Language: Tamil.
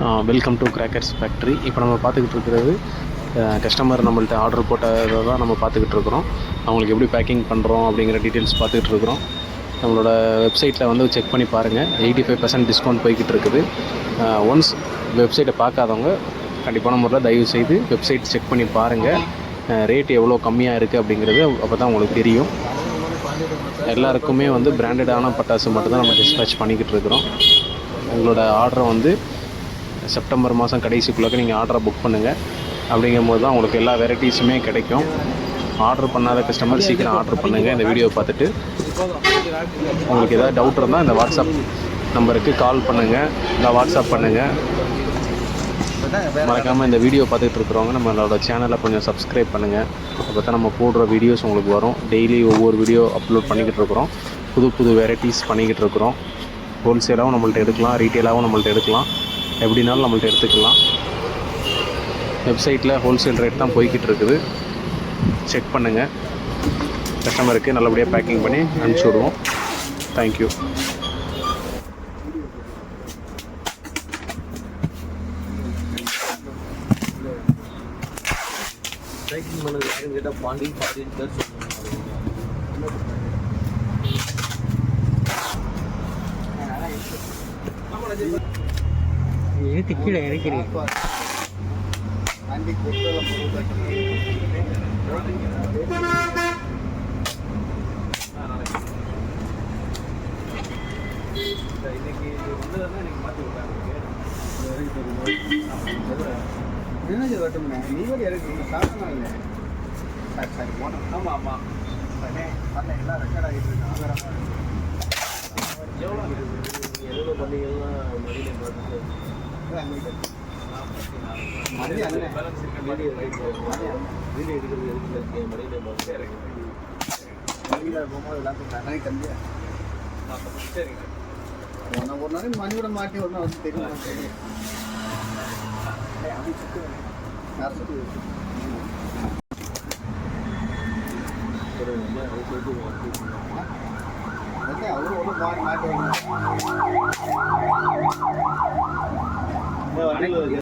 வெல்கம் டு கிராக்கர்ஸ் ஃபேக்ட்ரி இப்போ நம்ம பார்த்துக்கிட்டு இருக்கிறது கஸ்டமர் நம்மள்ட்ட ஆர்டர் போட்டதை தான் நம்ம பார்த்துக்கிட்டு இருக்கிறோம். அவங்களுக்கு எப்படி பேக்கிங் பண்ணுறோம் அப்படிங்கிற டீட்டெயில்ஸ் பார்த்துக்கிட்டு இருக்கிறோம். நம்மளோட வெப்சைட்டில் வந்து செக் பண்ணி பாருங்கள் எயிட்டி ஃபைவ் பர்சன்ட் டிஸ்கவுண்ட் போய்கிட்டு இருக்குது ஒன்ஸ் வெப்சைட்டை பார்க்காதவங்க கண்டிப்பான முறையில் தயவு செய்து வெப்சைட் செக் பண்ணி பாருங்கள் ரேட் எவ்வளோ கம்மியாக இருக்குது அப்படிங்கிறது அப்போ தான் உங்களுக்கு தெரியும். எல்லாருக்குமே வந்து பிராண்டடான பட்டாசு மட்டும் தான் நம்ம டிஸ்பேச் பண்ணிக்கிட்டு இருக்கிறோம். உங்களோட ஆர்டரை வந்து செப்டம்பர் மாதம் கடைசிக்குள்ளே நீங்கள் ஆர்டரை புக் பண்ணுங்கள் அப்படிங்கும்போது தான் உங்களுக்கு எல்லா வெரைட்டிஸுமே கிடைக்கும். ஆர்டர் பண்ணாத கஸ்டமர் சீக்கிரம் ஆர்டர் பண்ணுங்கள் இந்த வீடியோவை பார்த்துட்டு உங்களுக்கு ஏதாவது டவுட் இருந்தால் இந்த வாட்ஸ்அப் நம்பருக்கு கால் பண்ணுங்கள் இல்லை வாட்ஸ்அப் பண்ணுங்கள் மறக்காமல் இந்த வீடியோ பார்த்துட்டு இருக்கிறவங்க நம்மளோட சேனலை கொஞ்சம் சப்ஸ்கிரைப் பண்ணுங்கள் அப்போ தான் நம்ம போடுற வீடியோஸ் உங்களுக்கு வரும். டெய்லி ஒவ்வொரு வீடியோ அப்லோட் பண்ணிக்கிட்டு இருக்கிறோம். புது புது வெரைட்டிஸ் பண்ணிக்கிட்டு இருக்கிறோம். ஹோல்சேலாகவும் நம்மள்ட்ட எடுக்கலாம். ரீட்டெயிலாகவும் நம்மள்ட்ட எடுக்கலாம். எப்படினாலும் நம்மள்ட்ட எடுத்துக்கலாம். வெப்சைட்டில் ஹோல்சேல் ரேட் தான் போய்கிட்டு இருக்குது. செக் பண்ணுங்கள் கஸ்டமருக்கு நல்லபடியாக பேக்கிங் பண்ணி அனுப்பிச்சி விடுவோம். தேங்க்யூ சைக்கிள் பண்ணது யாருன்னு கேட்டால் பாண்டி பாண்டின்னு சொல்லுவாங்க இழுத்து கீழே இறக்கிறீங்க. இன்னைக்கு வந்ததுன்னா இன்னைக்கு மாற்றி விட்டாங்க மேனேஜர் வரட்டும்ண்ணே நீ கூட இறக்கு சாப்பிடலாம் இல்லை சரி சரி போனோம் ஆமாம் ஆமாம் அண்ணே வரல எல்லாம் ரெக்கார்ட் ஆகிட்டு இருக்கு ஆதாரமாக எவ்வளோ எவ்வளோ ஒரு நாளைக்கு மணி மாட்டி ஒரு நாள் வந்து தெரியும் அவரு யார் ஒரு அது மாட்டி வரணும் வண்டியில்